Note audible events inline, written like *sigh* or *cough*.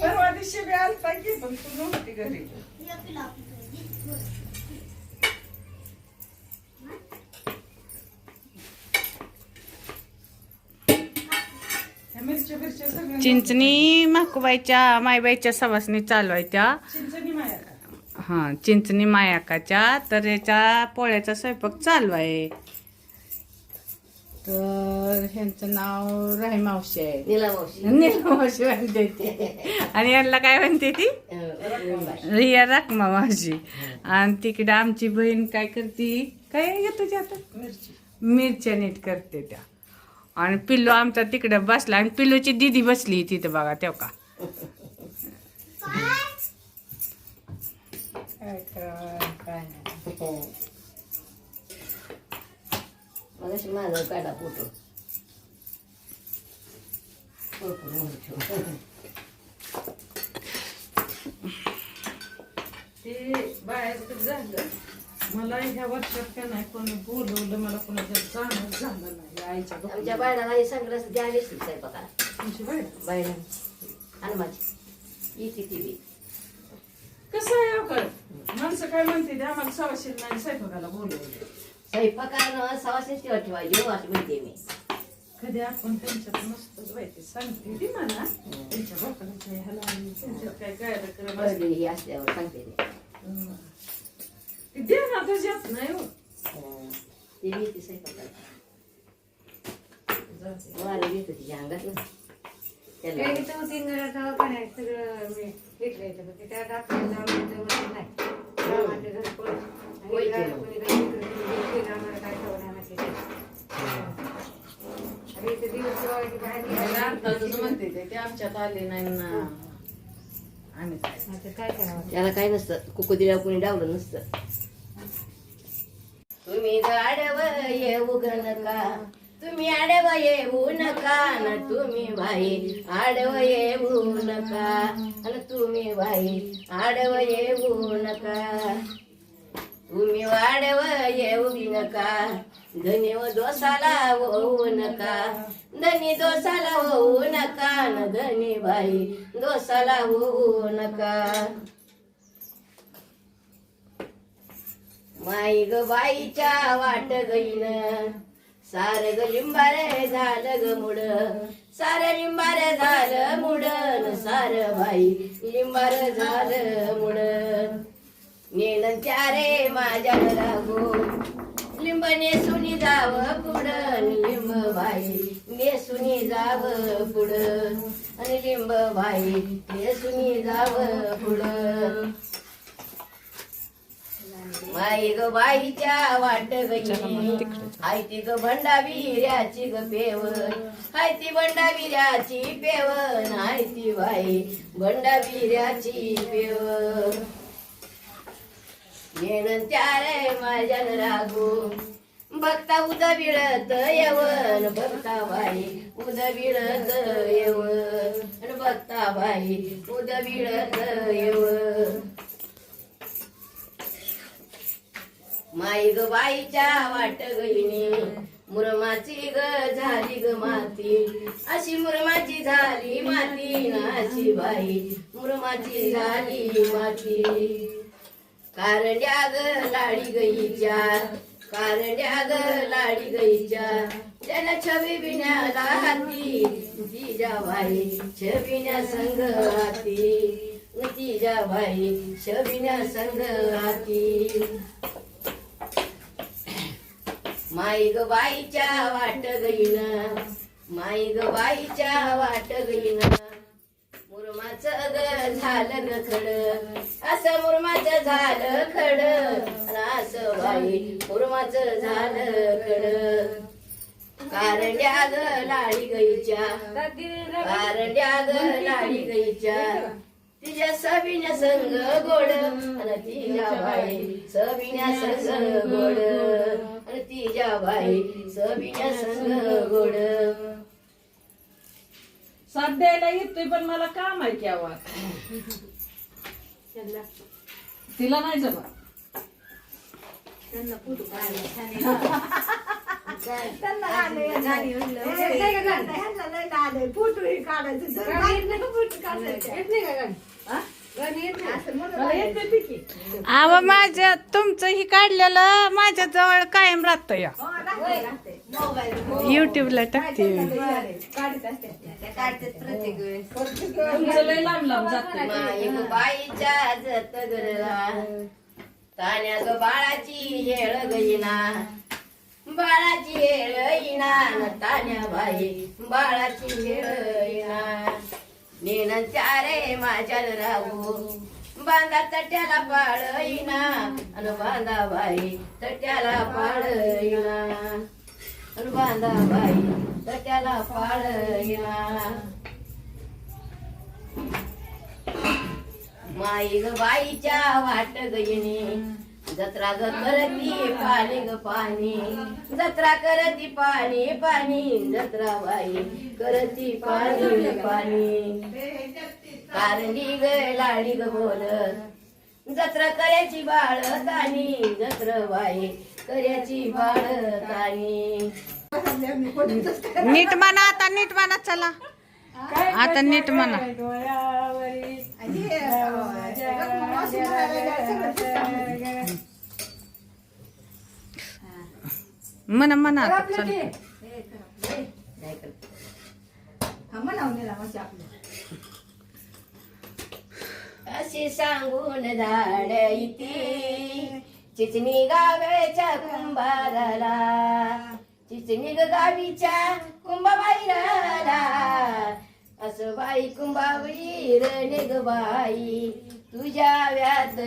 परवा दिवशी बी आलता की पण तू नव्हती घरी. पिलो आपण थोडं. ह्या मिरच्या बिरच्या सगळ्या चिंचणी माकुबाईच्या मायबाईच्या सवासनी चालू आहे त्या. चिंचणी माया का? हां चिंचणी मायाकाच्या तर याच्या पोळ्याचा स्वयंपाक चालू आहे. तर ह्यांचं नाव राहीमावशी आहे. नीला मावशी नीलमावशी म्हणते ती. आणि यांना काय म्हणते ती? रिया राखमा मावशी आणि तिकडे आमची बहीण काय करते? काय येतो हातात मिरची. मिरच्या नीट करते त्या. आणि पिल्लू आमचा तिकडे बसला आणि पिल्लूची दिदी बसली तिथं बघा तेव्हा का? काय काय नाही. मगाशी माझा काढा फोटो. ते बाहेर झालं. मला ह्या वर्षात का नाही कोणी बोलवलं मला कोणाचं जाणं झालं नाही. आईच्या आमच्या. बायला माझी संग्रस द्या आली असतील स्वयंपाकाला. तुमची बाई बायला. आणि माझी. येते ती बी. कसं आहे काय माणसं काय म्हणते ते आम्हाला सवाशील नाही स्वयंपाकाला बोलवलं स्वयंपाकाला सवाशे ठेवा ठेवायची हो असं म्हणते मी. कधी आपण त्यांच्यात मस्तच व्हायचे सांगते ती मला. त्यांच्या बापाच्या ह्याला आणि त्यांच्यात काय काय करत बरं ही असल्यावर सांगते मी. ते देण्यातच येत नाही हो. हं. ती बी येते स्वयंपाकाला जाते. मला येतं तिच्या अंगात ना त्याला काही तर तीन घराचा काय सगळं मी घेतलं येतं पण त्यात आपल्याला आवडतं वगैरे नाही. कामाचे घर कोण आणि होय ते. घराला कोणी काही आम्हाला काय ठेवणार नाही ते. आणि इथे दिवस जेवायचे बाहेर मला निघायला. अर्धातच म्हणते ते, ते आमच्यात आले नाही ना. आम्ही काय आता काय करावं? त्याला काय नसतं कुकू दिल्यावर कोणी डावलं नसतं. तुम्ही आडव येऊ ग नका तुम्ही आडव येऊ नका न तुम्ही बाई आडव येऊ नका आणि तुम्ही बाई आडव येऊ नका. तुम्ही वाडव नका. धनी व दोसाला होऊ नका. धनी दोसाला होऊ नका न धनी बाई. दोसाला होऊ नका. माई ग बाईच्या वाट गईन. सार ग लिंबारे झालं ग मुड सार लिंबारे झालं मुड सार बाई. लिंबार झालं मुड नेन त्यारे माझ्या रागो लिंब नेसुनी जाव पुढ लिंब बाई नेसुनी जाव पुढ. आणि लिंब बाई नेसुनी जाव पुढ. माई ग बाईच्या वाट गई हाय ती ग भंडावीर्याची ग पेवन हाय ती भंडावीर्याची पेवन हाय ती बाई भंडावीर्याची पेवन येण त्यारे माझ्या रागू बघता उद बिळत येवन बघता बाई उद बिळत येवन बघता बाई उद बिळत येवन. माई ग बाईच्या वाट गईनी मुरमाची ग झाली ग माती. अशी मुरमाची झाली माती नाची बाई मुरमाची झाली माती. कारड्या ग लाडी गईच्या कारड्या ग लाडी गईच्या त्याला छबी बिण्याला हाती. तिच्या बाई छबिन्या संग हाती. तिच्या बाई छबिन्या संग हाती. माई ग बाईच्या वाट गईन. माई ग बाईच्या वाट गईन. मुरमाच ग झालं ग खड. असं मुरमाच झालं खड. बाई मुरमाच झालं खड कारड्या ग लाडी गईच्या. कारड्या ग लाडी गईच्या. तिच्या सबिन्या संग गोड. आणि तिच्या बाई सबिन्या संग गोड. आणि तिच्या बाई सबिन्या संग गोड. साथ द्यायला येतोय पण मला की आवाज? *laughs* त्यांना. तिला नाही जमा त्यांना फोटो काढायला छान आहे. त्यांना गाणे येत नाही. हे काय गाणं? ह्यांना लय नाद आहे. फोटोही काढायचं. जर माहीत नाही का फोटो काढायचे? येत नाही का गाणं? हा? गाणं येत नाही. असं म्हणून म्हणायचं. आव माझ्या तुमचं ही काढलेलं माझ्या जवळ कायम राहतं या हो, राहते. मोबाईल युट्यूबला टाकते प्रत्येक तान्या ग बाळाची हेळ गईना. बाळाची हेळ येणा तान्या बाई. बाळाची हेळ येणा नेन चारे माझ्या राहू. बांधा तट्याला पाळ येईना अन बांधा बाई तट्याला पाळ येईना अन बांधा बाई तट्याला पाळ माई ग बाईच्या वाट गयनी जत्रा ग करती पाणी ग पाणी. जत्रा करती पाणी पाणी जत्रा बाई. करती पाणी पाणी. कारली ग लाडी ग बोलत जत्रा करायची बाळ तानी जत्रा बाई करायची बाळ तानी. नीट म्हणा आता नीट म्हणा चला. आता नीट म्हणा. म्हणा म्हणा आता चल? अशी सांगून धाड इति चिचणी गावेच्या कुंभाराला. चिचणी गावीच्या गावीच्या कुंभाबाईला असं बाई कुंभावरी रे बाई तुझ्या व्यात